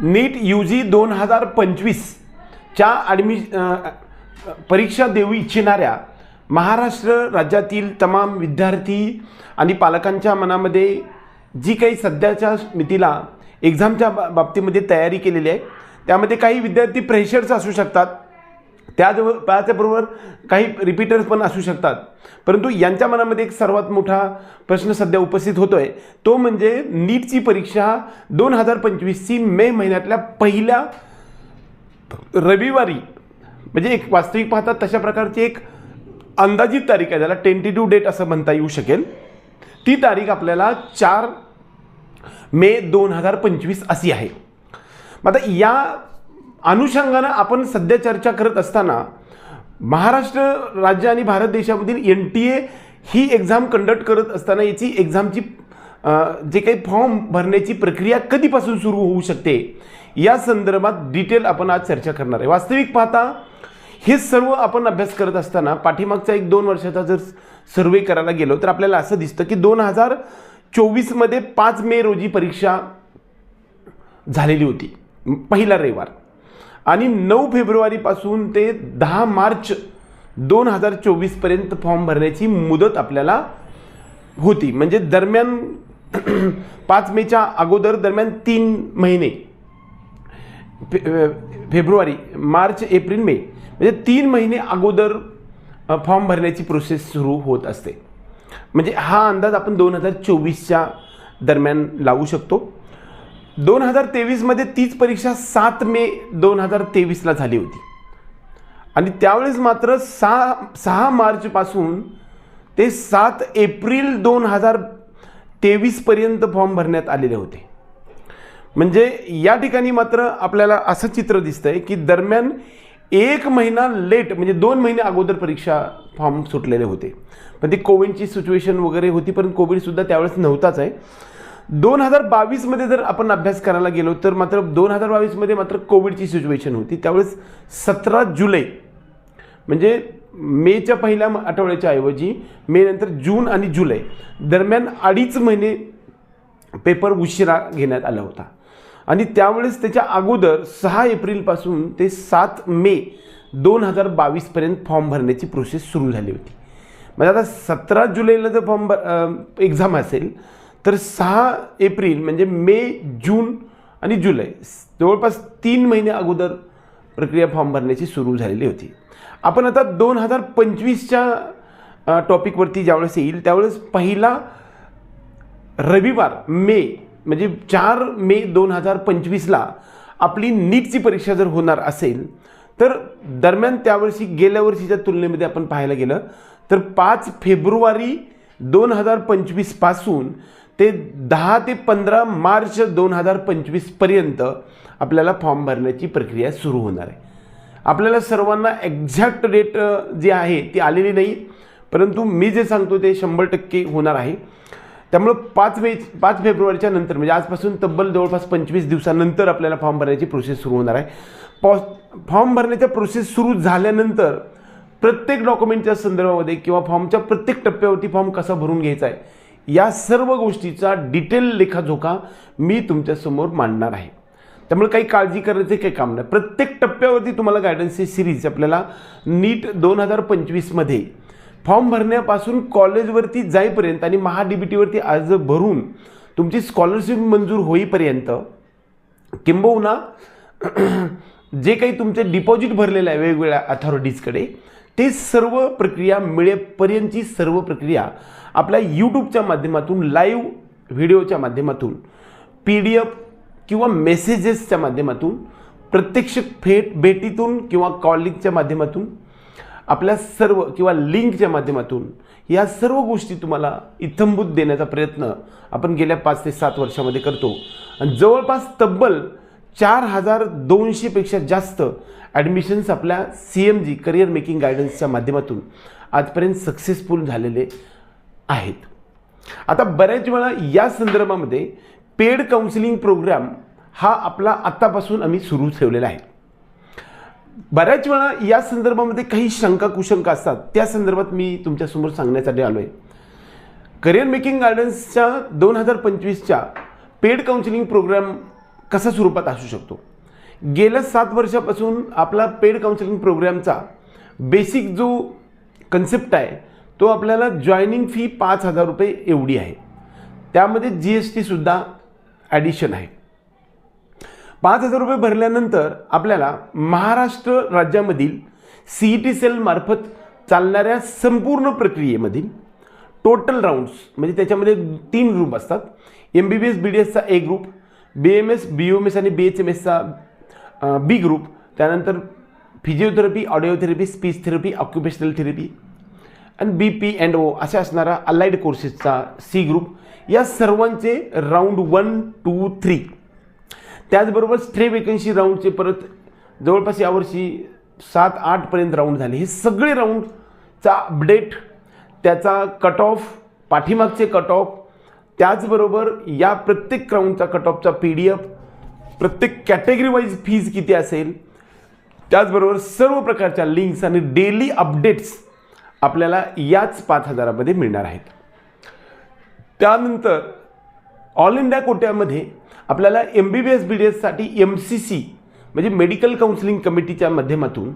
NEET U जी दोन हजार पंचवीसच्या ॲडमि परीक्षा देऊ इच्छिणाऱ्या महाराष्ट्र राज्यातील तमाम विद्यार्थी आणि पालकांच्या मनामध्ये जी काही सध्याच्या मितीला एक्झामच्या बा बाबतीमध्ये तयारी केलेली आहे त्यामध्ये काही विद्यार्थी प्रेशर्स असू शकतात. त्याजवळ त्याचबरोबर काही रिपीटर्स पण असू शकतात. परंतु यांच्या मनामध्ये एक सर्वात मोठा प्रश्न सध्या उपस्थित होतो आहे तो म्हणजे नीटची परीक्षा दोन हजार पंचवीसची मे महिन्यातल्या पहिल्या रविवारी. म्हणजे एक वास्तविक पाहतात तशा प्रकारची एक अंदाजित तारीख आहे त्याला टेंटेटिव्ह डेट असं म्हणता येऊ शकेल. ती तारीख आपल्याला चार मे दोन हजार पंचवीस अशी आहे. मग आता या अनुषंगानं आपण सध्या चर्चा करत असताना महाराष्ट्र राज्य आणि भारत देशामधील एन टी ए ही एक्झाम कंडक्ट करत असताना याची एक्झामची जे काही फॉर्म भरण्याची प्रक्रिया कधीपासून सुरू होऊ शकते या संदर्भात डिटेल आपण आज चर्चा करणार आहे. वास्तविक पाहता हे सर्व आपण अभ्यास करत असताना पाठीमागचा एक दोन वर्षाचा जर सर्वे करायला गेलो तर आपल्याला असं दिसतं की दोन हजार चोवीसमध्ये पाच मे रोजी परीक्षा झालेली होती पहिला रविवार. आणि नऊ फेब्रुवारीपासून ते दहा मार्च दोन हजार चोवीसपर्यंत फॉर्म भरण्याची मुदत आपल्याला होती. म्हणजे दरम्यान पाच मेच्या अगोदर दरम्यान तीन महिने फे फेब्रुवारी मार्च एप्रिल मे म्हणजे तीन महिने अगोदर फॉर्म भरण्याची प्रोसेस सुरू होत असते. म्हणजे हा अंदाज आपण दोन हजार चोवीसच्या दरम्यान लावू शकतो. दोन हजार तेवीसमध्ये तीच परीक्षा सात मे दोन हजार तेवीसला झाली होती. आणि त्यावेळेस मात्र सहा सहा मार्चपासून ते सात एप्रिल दोन हजार तेवीसपर्यंत फॉर्म भरण्यात आलेले होते. म्हणजे या ठिकाणी मात्र आपल्याला असं चित्र दिसतं आहे की दरम्यान एक महिना लेट म्हणजे दोन महिने अगोदर परीक्षा फॉर्म सुटलेले होते. पण ती कोविडची सिच्युएशन वगैरे होती पण कोविडसुद्धा त्यावेळेस नव्हताच आहे. दोन हजार बावीसमध्ये जर आपण अभ्यास करायला गेलो तर मात्र दोन हजार बावीसमध्ये मात्र कोविडची सिच्युएशन होती. त्यावेळेस सतरा जुलै म्हणजे मेच्या पहिल्या आठवड्याच्या ऐवजी मे नंतर जून आणि जुलै दरम्यान अडीच महिने पेपर उशिरा घेण्यात आला होता. आणि त्यावेळेस त्याच्या अगोदर सहा एप्रिलपासून ते सात मे दोन हजार बावीसपर्यंत फॉर्म भरण्याची प्रोसेस सुरू झाली होती. म्हणजे आता सतरा जुलैला जर फॉर्म भर एक्झाम असेल तर सहा एप्रिल म्हणजे मे जून आणि जुलै जवळपास तीन महिने अगोदर प्रक्रिया फॉर्म भरण्याची सुरू झालेली होती. आपण आता दोन हजार पंचवीसच्या टॉपिकवरती ज्यावेळेस येईल त्यावेळेस पहिला रविवार मे म्हणजे चार मे दोन हजार पंचवीसला आपली नीटची परीक्षा जर होणार असेल तर दरम्यान त्यावर्षी गेल्या वर्षीच्या तुलनेमध्ये आपण पाहायला गेलं तर पाच फेब्रुवारी दोन हजार पंचवीसपासून ते दहा ते पंधरा मार्च दोन हजार पंचवीसपर्यंत आपल्याला फॉर्म भरण्याची प्रक्रिया सुरू होणार आहे. आपल्याला सर्वांना एक्झॅक्ट डेट जी आहे ती आलेली नाही परंतु मी जे सांगतो ते शंभर टक्के होणार आहे. त्यामुळं पाच मे पाच फेब्रुवारीच्या नंतर म्हणजे आजपासून तब्बल जवळपास पंचवीस दिवसानंतर आपल्याला फॉर्म भरण्याची प्रोसेस सुरू होणार आहे. पॉ फॉर्म भरण्याच्या प्रोसेस सुरू झाल्यानंतर प्रत्येक डॉक्युमेंटच्या संदर्भामध्ये किंवा फॉर्मच्या प्रत्येक टप्प्यावरती फॉर्म कसा भरून घ्यायचा आहे या सर्व गोष्टीचा डिटेल लेखाजोखा मी तुमच्यासमोर मांडणार आहे. त्यामुळे काही काळजी करायचे काही काम नाही. प्रत्येक टप्प्यावरती तुम्हाला गायडन्सची सिरीज आपल्याला नीट दोन हजार पंचवीसमध्ये फॉर्म भरण्यापासून कॉलेजवरती जाईपर्यंत आणि महा डी बी टीवरती अर्ज भरून तुमची स्कॉलरशिप मंजूर होईपर्यंत किंबहुना जे काही तुमचे डिपॉझिट भरलेलं आहे वेगवेगळ्या अथॉरिटीजकडे ते सर्व प्रक्रिया मिळेपर्यंतची सर्व प्रक्रिया आपल्या यूट्यूबच्या माध्यमातून लाईव्ह व्हिडिओच्या माध्यमातून पी डी एफ किंवा मेसेजेसच्या माध्यमातून प्रत्यक्ष फेट भेटीतून किंवा कॉलिंगच्या माध्यमातून आपल्या सर्व किंवा लिंकच्या माध्यमातून या सर्व गोष्टी तुम्हाला इत्थंभूत देण्याचा प्रयत्न आपण गेल्या पाच ते सात वर्षामध्ये करतो. आणि जवळपास तब्बल चार हजार दोनशेपेक्षा जास्त ॲडमिशन्स आपल्या C M G career making गायडन्सच्या माध्यमातून आजपर्यंत सक्सेसफुल झालेले आहेत. आता बऱ्याच वेळा या संदर्भामध्ये पेड काउन्सिलिंग प्रोग्राम हा आपला आत्तापासून आम्ही सुरू ठेवलेला आहे. बऱ्याच वेळा या संदर्भामध्ये काही शंका कुशंका असतात. त्या संदर्भात मी तुमच्यासमोर सांगण्यासाठी आलो आहे करिअर मेकिंग गार्डन्सच्या दोन हजार पंचवीसच्या पेड काउन्सिलिंग प्रोग्राम कसा स्वरूपात असू शकतो? गेल्या सात वर्षापासून आपला पेड काउन्सिलिंग प्रोग्रामचा बेसिक जो कन्सेप्ट आहे तो आपल्याला जॉईनिंग फी पाच हजार रुपये एवढी आहे. त्यामध्ये जी एस टीसुद्धा ॲडिशन आहे. पाच हजार रुपये भरल्यानंतर आपल्याला महाराष्ट्र राज्यामधील सी ई टी सेलमार्फत चालणाऱ्या संपूर्ण प्रक्रियेमधील टोटल राऊंड्स म्हणजे त्याच्यामध्ये तीन ग्रुप असतात. M B B S B D एसचा A group B M S B M S आणि बी एच एम एसचा बी ग्रुप त्यानंतर physiotherapy audiotherapy speech therapy occupational therapy आणि बी पी अँड ओ अशा असणारा अलाइड कोर्सेसचा सी ग्रुप या सर्वांचे round one two three त्याचबरोबर स्ट्रे वेकन्सी राऊंडचे परत जवळपास यावर्षी सात आठपर्यंत राऊंड झाले. हे सगळे राऊंडचा अपडेट त्याचा कट ऑफ पाठीमागचे कट ऑफ त्याचबरोबर या प्रत्येक क्राऊंडचा कट ऑफचा पी डी एफ प्रत्येक कॅटेगरी वाईज फीज किती असेल त्याचबरोबर सर्व प्रकारच्या लिंक्स आणि डेली अपडेट्स आपल्याला याच पाच हजारामध्ये मिळणार आहेत. त्यानंतर ऑल इंडिया कोट्यामध्ये आपल्याला M B B S B D एससाठी M C C म्हणजे मेडिकल काउन्सिलिंग कमिटीच्या माध्यमातून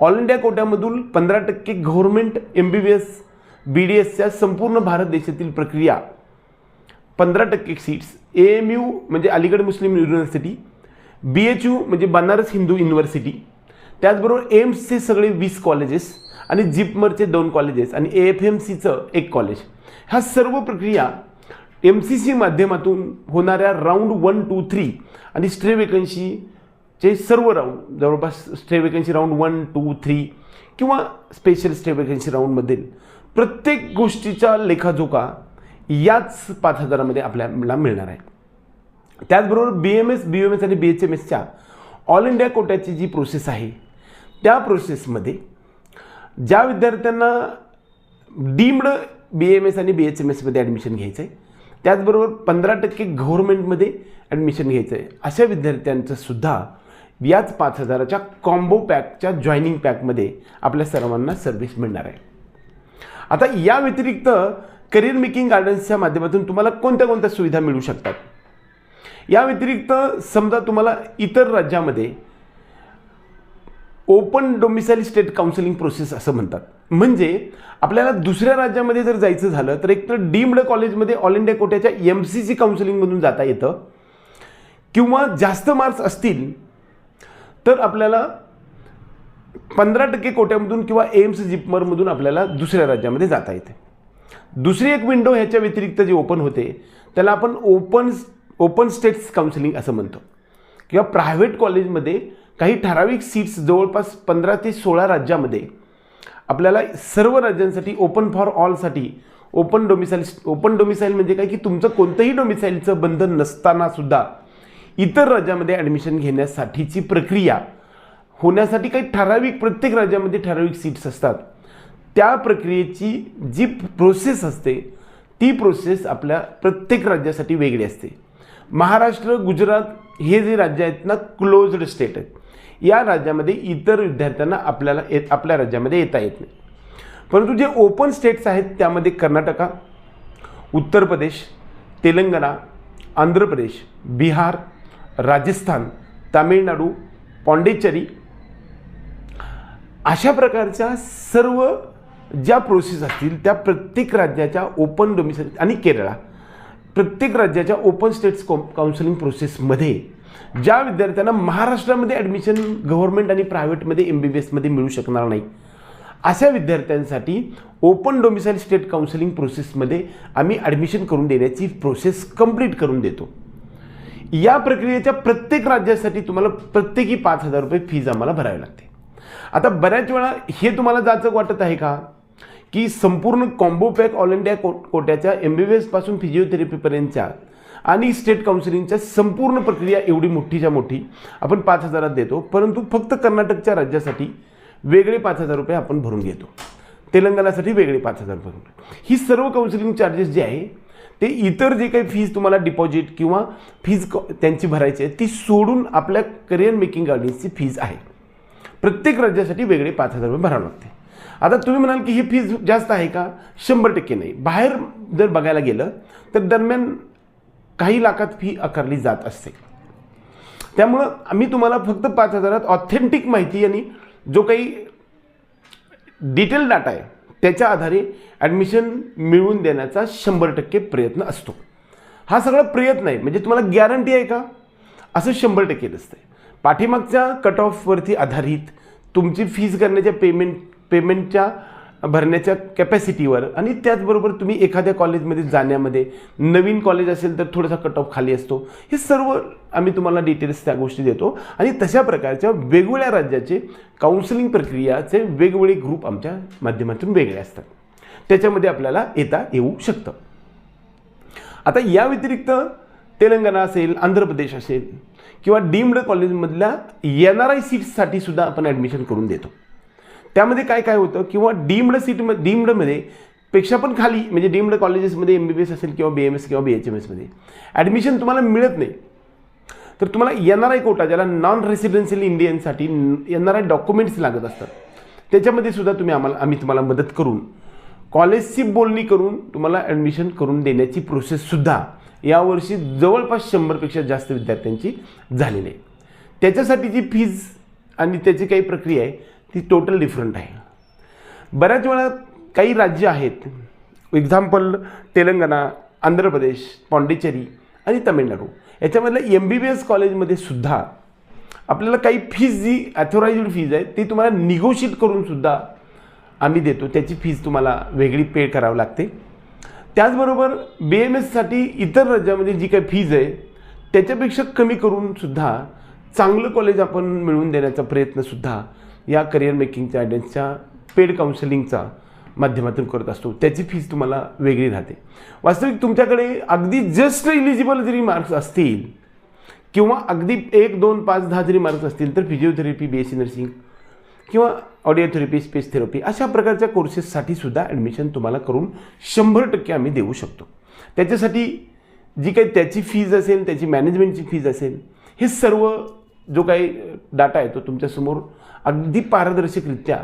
ऑल इंडिया कोट्यामधून पंधरा टक्के government M B B S B D एसच्या संपूर्ण भारत देशातील प्रक्रिया पंधरा टक्के सीट्स ए एम यू म्हणजे Aligarh Muslim university B H U म्हणजे बनारस हिंदू युनिव्हर्सिटी त्याचबरोबर एम्सचे सगळे वीस कॉलेजेस आणि जिपमरचे दोन कॉलेजेस आणि ए एफ एम सीचं एक कॉलेज ह्या सर्व प्रक्रिया एम सी सी माध्यमातून होणाऱ्या राऊंड वन टू थ्री आणि स्ट्रे वेकन्सीचे सर्व राऊंड जवळपास stray vacancy round one two three किंवा स्पेशल स्टे वेकन्सी राऊंडमधील प्रत्येक गोष्टीचा लेखाजोखा याच पाच हजारामध्ये आपल्याला मिळणार आहे. त्याचबरोबर B M S B M S आणि बी एच एम एसच्या ऑल इंडिया कोट्याची जी प्रोसेस आहे त्या प्रोसेसमध्ये ज्या विद्यार्थ्यांना डीम्ड बी एम एस आणि बी एच एम एसमध्ये ॲडमिशन घ्यायचं आहे त्याचबरोबर पंधरा टक्के गव्हर्नमेंटमध्ये ॲडमिशन घ्यायचं आहे अशा विद्यार्थ्यांचं सुद्धा याच पाच हजाराच्या कॉम्बो पॅकच्या जॉईनिंग पॅकमध्ये आपल्या सर्वांना सर्व्हिस मिळणार आहे. आता या व्यतिरिक्त करिअर मेकिंग गार्डन्सच्या माध्यमातून तुम्हाला कोणत्या कोणत्या सुविधा मिळू शकतात? या व्यतिरिक्त समजा तुम्हाला इतर राज्यामध्ये open domicile state counselling process असं म्हणतात. म्हणजे आपल्याला दुसऱ्या राज्यामध्ये जर जायचं झालं तर एकतर डीम्ड कॉलेजमध्ये ऑल इंडिया कोट्याच्या एम सी सी काउन्सिलिंगमधून जाता येतं. किंवा जास्त मार्क्स असतील तर आपल्याला पंधरा टक्के कोट्यामधून किंवा एम्स जिपमरमधून आपल्याला दुसऱ्या राज्यामध्ये जाता येते. दुसरी एक विंडो ह्याच्या व्यतिरिक्त जी ओपन होते त्याला आपण ओपन ओपन स्टेट्स काउन्सिलिंग असं म्हणतो. किंवा प्रायव्हेट कॉलेजमध्ये काही ठराविक सीट्स जवळपास पंधरा ते सोळा राज्यामध्ये आपल्याला सर्व राज्यांसाठी ओपन फॉर ऑलसाठी ओपन डोमिसाईल ओपन डोमिसाईल म्हणजे काय? की तुमचं कोणतंही डोमिसाईलचं बंधन नसताना सुद्धा इतर राज्यामध्ये ॲडमिशन घेण्यासाठीची प्रक्रिया होण्यासाठी काही ठराविक प्रत्येक राज्यामध्ये ठराविक सीट्स असतात. त्या प्रक्रियेची जी प्रोसेस असते ती प्रोसेस आपल्या प्रत्येक राज्यासाठी वेगळी असते. महाराष्ट्र गुजरात हे जे राज्य आहेत ना क्लोज्ड स्टेट आहेत. या राज्यामध्ये इतर विद्यार्थ्यांना आपल्याला येत आपल्या राज्यामध्ये येता येत नाही. परंतु जे ओपन स्टेट्स आहेत त्यामध्ये कर्नाटका उत्तर प्रदेश तेलंगणा आंध्र प्रदेश बिहार राजस्थान तामिळनाडू पाँडेचेरी अशा प्रकारच्या सर्व ज्या प्रोसेस असतील त्या प्रत्येक राज्याच्या ओपन डोमिसाईल आणि केरळा प्रत्येक राज्याच्या ओपन स्टेट्स कॉ काउन्सिलिंग प्रोसेसमध्ये ज्या विद्यार्थ्यांना महाराष्ट्रामध्ये ॲडमिशन गव्हर्नमेंट आणि प्रायव्हेटमध्ये एम बी बी एसमध्ये मिळू शकणार नाही अशा विद्यार्थ्यांसाठी ओपन डोमिसाईल स्टेट काउन्सिलिंग प्रोसेसमध्ये आम्ही ॲडमिशन करून देण्याची प्रोसेस कंप्लीट करून देतो. या प्रक्रियेच्या प्रत्येक राज्यासाठी तुम्हाला प्रत्येकी पाच हजार रुपये फीज आम्हाला भरावी लागते. आता बऱ्याच वेळा हे तुम्हाला जाचक वाटत आहे का? की संपूर्ण कॉम्बो पॅक ऑल इंडिया को कोट्याच्या एम बी बी एसपासून फिजिओथेरपीपर्यंतच्या आणि स्टेट काउन्सिलिंगच्या संपूर्ण प्रक्रिया एवढी मोठीच्या मोठी आपण पाच हजारात देतो. परंतु फक्त कर्नाटकच्या राज्यासाठी वेगळे पाच हजार रुपये आपण भरून घेतो. तेलंगणासाठी वेगळे पाच हजार भरून ही सर्व काउन्सिलिंग चार्जेस जे आहे ते इतर जे काही फीज तुम्हाला डिपॉझिट किंवा फीज त्यांची भरायची आहे ती सोडून आपल्या करिअर मेकिंग गार्डन्सची फीज आहे. प्रत्येक राज्यासाठी वेगळे पाच हजार रुपये भरावं लागते आता तुम्ही म्हणाल की ही फीज जास्त आहे का? शंभर टक्के नाही. बाहेर जर बघायला गेलं तर दरम्यान काही लाखात फी आकारली जात असते. त्यामुळं आम्ही तुम्हाला फक्त पाच हजारात ऑथेंटिक माहिती आणि जो काही डिटेल डाटा आहे त्याच्या आधारे ॲडमिशन मिळवून देण्याचा शंभर टक्के प्रयत्न असतो. हा सगळा प्रयत्न आहे. म्हणजे तुम्हाला गॅरंटी आहे का? असं शंभर टक्के नसतं पाठीमागच्या कट ऑफवरती आधारित तुमची फीज करण्याच्या पेमेंट पेमेंटच्या भरण्याच्या कॅपॅसिटीवर आणि त्याचबरोबर तुम्ही एखाद्या कॉलेजमध्ये जाण्यामध्ये नवीन कॉलेज असेल तर थोडासा कट ऑफ खाली असतो. हे सर्व आम्ही तुम्हाला डिटेल्स त्या गोष्टी देतो. आणि तशा प्रकारच्या वेगवेगळ्या राज्याचे काउन्सिलिंग प्रक्रियाचे वेगवेगळे ग्रुप आमच्या माध्यमातून वेगळे असतात. त्याच्यामध्ये आपल्याला येता येऊ शकतं. आता या व्यतिरिक्त तेलंगणा असेल आंध्र प्रदेश असेल किंवा डीम्ड कॉलेजमधल्या एन आर आय सीट्ससाठी सुद्धा आपण ॲडमिशन करून देतो. त्यामध्ये काय काय होतं किंवा डीम्ड सीट डीम्डमध्ये पेक्षा पण खाली म्हणजे डीम्ड कॉलेजेसमध्ये एम बी बी एस असेल किंवा बी एम एस किंवा बी एच एम एसमध्ये ॲडमिशन तुम्हाला मिळत नाही. तर तुम्हाला येणार आहे कोटा ज्याला नॉन रेसिडेन्शियल इंडियनसाठी एन डॉक्युमेंट्स लागत असतात त्याच्यामध्ये सुद्धा तुम्ही आम्हाला आम्ही तुम्हाला मदत करून कॉलेजची बोलणी करून तुम्हाला ॲडमिशन करून देण्याची प्रोसेससुद्धा यावर्षी जवळपास शंभरपेक्षा जास्त विद्यार्थ्यांची झालेली आहे. त्याच्यासाठीची फीज आणि त्याची काही प्रक्रिया आहे ती टोटल डिफरंट आहे. बऱ्याच वेळा काही राज्य आहेत एक्झाम्पल तेलंगणा आंध्र प्रदेश पाँडिचेरी आणि तमिळनाडू. याच्यामधल्या एम बी बी एस कॉलेजमध्ये सुद्धा आपल्याला काही फीज जी ॲथोराइज्ड फीज आहे ती तुम्हाला निगोशिएट करूनसुद्धा आम्ही देतो. त्याची फीज तुम्हाला वेगळी पे करावी लागते. त्याचबरोबर बी एम एससाठी इतर राज्यामध्ये जी काही फीज आहे त्याच्यापेक्षा कमी करूनसुद्धा चांगलं कॉलेज आपण मिळवून देण्याचा प्रयत्नसुद्धा या करिअर मेकिंगच्या गायडन्सच्या पेड काउन्सिलिंगचा माध्यमातून करत असतो. त्याची फीज तुम्हाला वेगळी राहते. वास्तविक तुमच्याकडे अगदी जस्ट इलिजिबल जरी मार्क्स असतील किंवा अगदी एक दोन पाच दहा जरी मार्क्स असतील तर physiotherapy B S C nursing किंवा ऑडिओ थेरपी स्पेस थेरपी अशा प्रकारच्या कोर्सेससाठी सुद्धा ॲडमिशन तुम्हाला करून शंभर टक्के आम्ही देऊ शकतो. त्याच्यासाठी जी काही त्याची फीज असेल त्याची मॅनेजमेंटची फीज असेल हे सर्व जो काही डाटा आहे तो तुमच्यासमोर अगदी पारदर्शकरित्या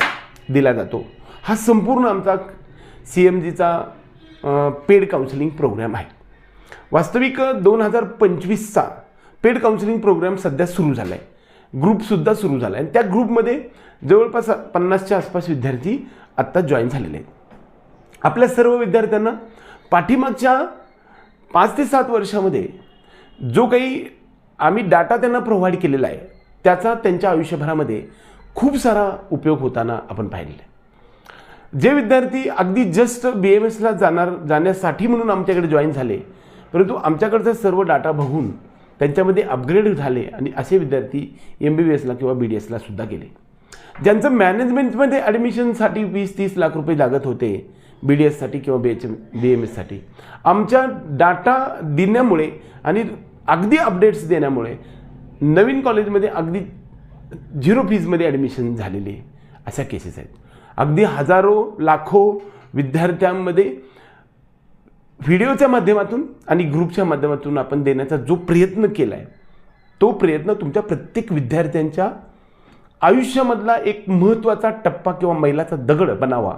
दिला जातो. हा संपूर्ण आमचा सी एम जीचा पेड काउन्सिलिंग प्रोग्राम आहे. वास्तविक दोन हजार पंचवीसचा पेड काउन्सिलिंग प्रोग्राम सध्या सुरू झाला आहे ग्रुपसुद्धा सुरू झाला आहे आणि त्या ग्रुपमध्ये जवळपास पन्नासच्या आसपास विद्यार्थी आत्ता जॉईन झालेले आहेत. आपल्या सर्व विद्यार्थ्यांना पाठीमागच्या पाच ते सात वर्षामध्ये जो काही आम्ही डाटा त्यांना प्रोव्हाइड केलेला आहे. त्याचा त्यांच्या आयुष्यभरामध्ये खूप सारा उपयोग होताना आपण पाहिलेला आहे. जे विद्यार्थी अगदी जस्ट बी एम एसला जाणार जाण्यासाठी म्हणून आमच्याकडे जॉईन झाले परंतु आमच्याकडचा सर्व डाटा बघून त्यांच्यामध्ये अपग्रेड झाले आणि असे विद्यार्थी एम बी बी एसला किंवा बी डी एसला सुद्धा गेले. ज्यांचं मॅनेजमेंटमध्ये ॲडमिशनसाठी वीस तीस लाख रुपये लागत होते बी डी एससाठी किंवा B H M B M एससाठी आमच्या डाटा देण्यामुळे आणि अगदी अपडेट्स देण्यामुळे नवीन कॉलेजमध्ये अगदी झिरो फीजमध्ये ॲडमिशन झालेले अशा केसेस आहेत. अगदी हजारो लाखो विद्यार्थ्यांमध्ये व्हिडिओच्या माध्यमातून आणि ग्रुपच्या माध्यमातून आपण देण्याचा जो प्रयत्न केला आहे तो प्रयत्न तुमच्या प्रत्येक विद्यार्थ्यांच्या आयुष्यामधला एक महत्त्वाचा टप्पा किंवा मैलाचा दगड बनावा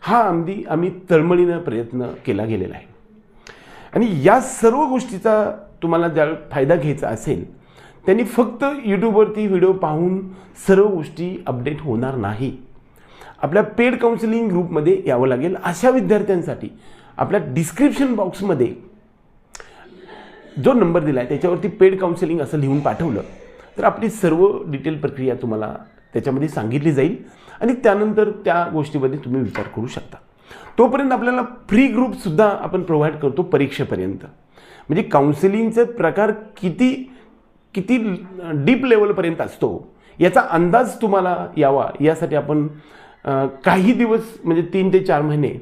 हा आम्ही आम्ही तळमळीनं प्रयत्न केला गेलेला आहे. आणि या सर्व गोष्टीचा तुम्हाला ज्या फायदा घ्यायचा असेल त्यांनी फक्त यूट्यूबवरती व्हिडिओ पाहून सर्व गोष्टी अपडेट होणार नाही. आपल्या पेड काउन्सिलिंग ग्रुपमध्ये यावं लागेल. अशा विद्यार्थ्यांसाठी आपल्या डिस्क्रिप्शन बॉक्समध्ये जो नंबर दिला आहे त्याच्यावरती पेड काउन्सिलिंग असं लिहून पाठवलं तर आपली सर्व डिटेल प्रक्रिया तुम्हाला त्याच्यामध्ये सांगितली जाईल. आणि त्यानंतर त्या गोष्टीमध्ये तुम्ही विचार करू शकता. तोपर्यंत आपल्याला फ्री ग्रुपसुद्धा आपण प्रोव्हाइड करतो परीक्षेपर्यंत. म्हणजे काउन्सिलिंगचे प्रकार किती किती डीप लेवलपर्यंत असतो याचा अंदाज तुम्हाला यावा. यासाठी आपण काही दिवस म्हणजे तीन ते चार महिने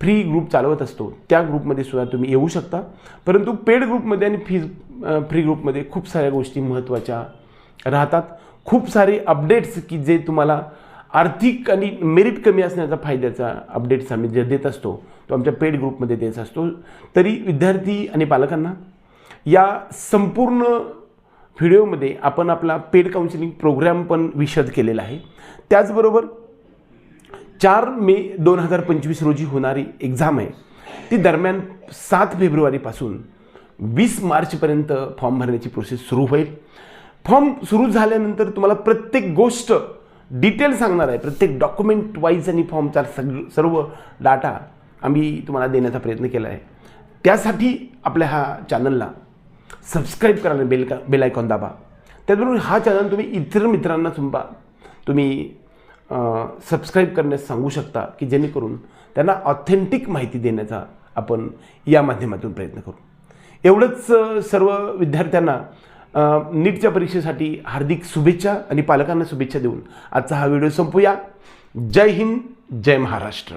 फ्री ग्रुप चालवत असतो. त्या ग्रुपमध्ये सुद्धा तुम्ही येऊ शकता. परंतु पेड ग्रुपमध्ये आणि फीज फ्री ग्रुपमध्ये खूप साऱ्या गोष्टी महत्त्वाच्या राहतात. खूप सारे अपडेट्स की जे तुम्हाला आर्थिक आणि मेरिट कमी असण्याचा फायद्याचा अपडेट्स आम्ही जे देत असतो तो आमच्या पेड ग्रुपमध्ये देत असतो. तरी विद्यार्थी आणि पालकांना या संपूर्ण व्हिडिओमध्ये आपण आपला पेड काउन्सिलिंग प्रोग्राम पण विशद केलेला आहे. त्याचबरोबर चार मे दोन हजार पंचवीस रोजी होणारी एक्झाम आहे. ती दरम्यान सात फेब्रुवारीपासून वीस मार्चपर्यंत फॉर्म भरण्याची प्रोसेस सुरू होईल. फॉर्म सुरू झाल्यानंतर तुम्हाला प्रत्येक गोष्ट डिटेल सांगणार आहे. प्रत्येक डॉक्युमेंट वाईज आणि फॉर्मचा सग सर्व डाटा आम्ही तुम्हाला देण्याचा प्रयत्न केला आहे. त्यासाठी आपल्या हा चॅनलला सबस्क्राईब करा बेल का बेल आयकॉन दाबा. त्याचबरोबर हा चॅनल तुम्ही इतर मित्रांना सुद्धा तुम्ही सबस्क्राईब करण्यास सांगू शकता की जेणेकरून त्यांना ऑथेंटिक माहिती देण्याचा आपण या माध्यमातून प्रयत्न करू. एवढंच सर्व विद्यार्थ्यांना नीटच्या परीक्षेसाठी हार्दिक शुभेच्छा आणि पालकांना शुभेच्छा देऊन आजचा हा व्हिडिओ संपूया. जय हिंद जय महाराष्ट्र.